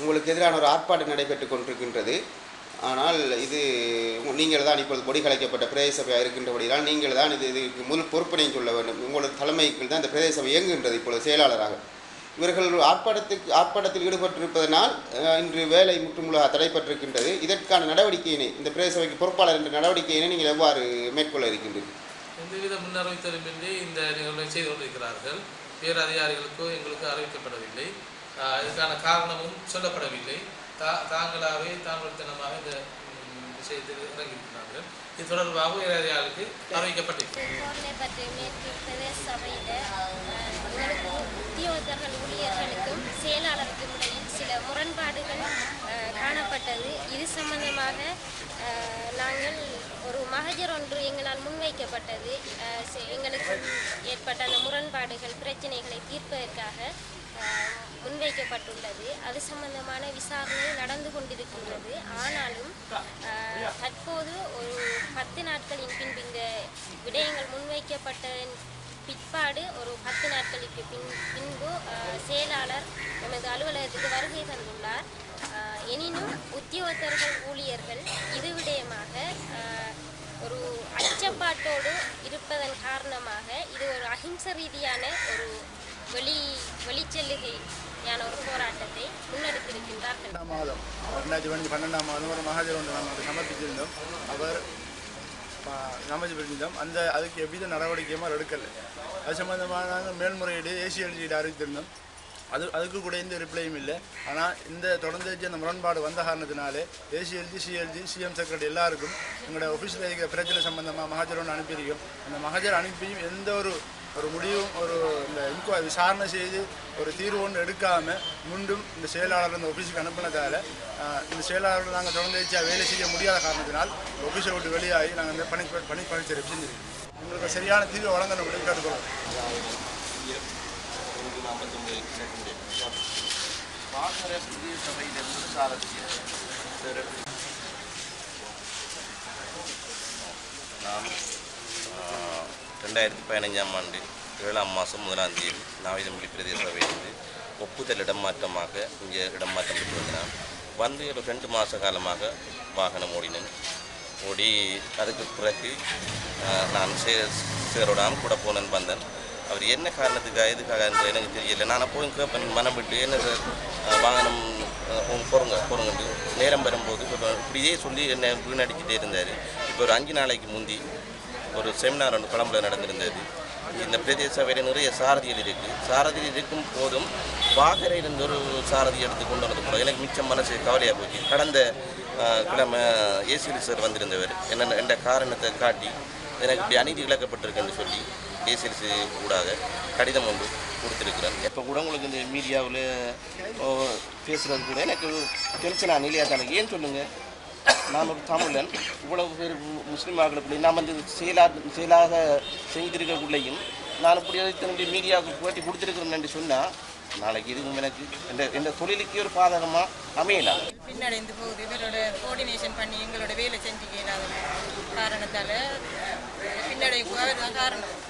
உங்களுக்கு எதிரான ஒரு ஆர்ப்பாட்டம் நடைபெற்றுக் கொண்டிருக்கின்றது. ஆனால் இது நீங்கள் தான் இப்பொழுது பொடி கலைக்கப்பட்ட பிரதேச சபையாக இருக்கின்றபடியால் நீங்கள் தான் இது இதுக்கு முழு பொறுப்பினை சொல்ல வேண்டும். உங்களது தலைமைக்கு தான் இந்த பிரதேச சபை இயங்குகின்றது இப்பொழுது செயலாளராக. இவர்கள் ஆர்ப்பாட்டத்துக்கு ஆர்ப்பாட்டத்தில் ஈடுபட்டிருப்பதனால் இன்று வேலை முற்றுமுழுதாக தடைப்பட்டிருக்கின்றது இதற்கான நடவடிக்கையினை இந்த பிரதேச சபைக்கு பொறுப்பாளர் என்ற நடவடிக்கையினை நீங்கள் எவ்வாறு மேற்கொள்ள இருக்கின்றீர்கள்? எந்தவித முன்னறிவித்தலுமின்றி இந்த நிகழ்வை செய்து கொண்டிருக்கிறார்கள். வேறு அதிகாரிகளுக்கோ எங்களுக்கு அறிவிக்கப்படவில்லை. இதுக்கான காரணமும் சொல்லப்படவில்லை. தா தாங்களாகவே தாங்கள்தனமாக இந்த விஷயத்தில் இறங்கியிருக்கிறார்கள். இது தொடர்பாக வேறு அதிகாரிகளுக்கு அறிவிக்கப்பட்டிருக்கிறது போர்லை பற்றி மேற்கு பிரதேச சபையில் எங்களுக்கு அமைச்சர்கள் ஊழியர்களுக்கும் செயலாளருக்கும் இடையில் சில முரண்பாடுகள் காணப்பட்டது. இது சம்பந்தமாக நாங்கள் ஒரு மகஜர் ஒன்று எங்களால் முன்வைக்கப்பட்டது. செ- எங்களுக்கு ஏற்பட்ட அந்த முரண்பாடுகள் பிரச்சனைகளை தீர்ப்பதற்காக முன்வைக்கப்பட்டுள்ளது. அது சம்பந்தமான விசாரணை நடந்து கொண்டிருக்கின்றது. ஆனாலும் தற்போது ஒரு பத்து நாட்களின் பின்பு இந்த விடயங்கள் முன்வைக்கப்பட்ட பிற்பாடு ஒரு பத்து நாட்களுக்கு பின் பின்பு செயலாளர் எமது அலுவலகத்துக்கு வருகை தந்துள்ளார். எனினும் உத்தியோகத்தர்கள் ஊழியர்கள் இது விடயமாக ஒரு அச்சப்பாட்டோடு இருப்பதன் காரணமாக இது ஒரு அஹிம்ச ரீதியான ஒரு வெளி வெளிச்செல்லுகையான ஒரு போராட்டத்தை முன்னெடுத்திருக்கின்றார்கள். பன்னெண்டாம் மாதம் ரெண்டாயிரத்தி பதினஞ்சு பன்னெண்டாம் மாதம் ஒரு மகாஜர் ஒன்று நாம் சமர்ப்பித்திருந்தோம். அவர் சமர்ப்பிச்சிருந்தோம் அந்த அதுக்கு எவ்வித நடவடிக்கையும் எடுக்கலை. அது சம்பந்தமாக நாங்கள் மேல்முறையீடு ஏசிஎல்ஜியில் அறிவித்திருந்தோம் அது அதுக்கு கூட எந்த ரிப்ளையும் இல்லை. ஆனால் இந்த தொடர்ந்து அந்த முரண்பாடு வந்த காரணத்தினாலே ஏசிஎல்ஜி சிஎல்ஜி சிஎம் செக்ரட்டரி எல்லாருக்கும் எங்களோட ஆஃபீஸில் இருக்கிற பிரச்சனை சம்பந்தமாக மகாஜர் ஒன்று அனுப்பியிருக்கோம். அந்த மகஜர் அனுப்பியும் எந்த ஒரு ஒரு முடிவும் ஒரு இந்த இன்கொயரி விசாரணை செய்து ஒரு தீர்வு ஒன்று எடுக்காமல் மீண்டும் இந்த செயலாளர் இந்த ஆஃபீஸுக்கு அனுப்பினதால் இந்த செயலாளர்கள் நாங்கள் தொடர்ந்து வேலை செய்ய முடியாத காரணத்தினால் ஆஃபீஸை விட்டு வெளியாகி நாங்கள் இந்த பணி பணி பணிச்சரை செஞ்சிருக்கோம். உங்களுக்கு சரியான தீர்வு வழங்கணும் கேட்டுக்கொள்ளும் சாரதி ரெண்டாயிரத்தி பதினைஞ்சாம் ஆண்டு ஏழாம் மாதம் முதலாம் தேதி நாவிதம்பள்ளி பிரதேச சபையிலிருந்து ஒப்புதல் இடமாற்றமாக இங்கே இடமாற்றம் பெற்று வந்தேன் வந்து ஒரு ரெண்டு மாத காலமாக வாகனம் ஓடினேன். ஓடி அதுக்கு பிறகு நான் சே சேரோடாம் கூட போனேன் வந்தேன். அவர் என்ன காரணத்துக்காக எதுக்காக என்று எனக்கு தெரியல. நான் அப்போவும் கேட்பேன் மனம் விட்டு என்ன சார் வாகனம் ஆஹ், போங்க, நேரம் வரும்போது இப்படியே சொல்லி என்னை வீணடிச்சுட்டே இருந்தார். இப்போ ஒரு அஞ்சு நாளைக்கு முந்தி ஒரு செமினார் ஒன்று குழம்புல நடந்திருந்தது. இந்த பிரதேச சபையில் நிறைய சாரதிகள் இருக்குது சாரதியில் இருக்கும் போதும் வாகரையிலிருந்து ஒரு சாரதி எடுத்து கொண்டு வந்தது கூட எனக்கு மிச்சம் மனசு கவலையாக போச்சு. கடந்த கிழமை ஏசிஎல் சார் வந்திருந்தவர். என்னென்ன என்ற காரணத்தை காட்டி எனக்கு இப்படி அநீதி இழக்கப்பட்டிருக்குன்னு சொல்லி ஏசிஎல்சி ஊடாக கடிதம் ஒன்று கொடுத்துருக்குறேன் இப்போ கூட உங்களுக்கு இந்த மீடியாவில் பேசுகிறது கூட எனக்கு டென்ஷனாக நிலையாக தானே ஏன் சொல்லுங்கள் நான் ஒரு தமிழன். இவ்வளவு பேர் மு- முஸ்லீம் ஆகலக்குள்ளே நாம் வந்து செயலா செயலாக செய்திருக்கக்குள்ளேயும் நான் இப்படி திரும்பி மீடியாவுக்கு போட்டி கொடுத்துருக்குறேன் என்று சொன்னால் நாளைக்கு இதுவும் எனக்கு இந்த இந்த தொழிலுக்கு ஒரு பாதகமாக அமையலாம். பின்னடைந்து போகுது. இவரோட கோஆர்டினேஷன் பண்ணி எங்களோட வேலை செஞ்சுக்க காரணத்தால் பின்னடை காரணம்.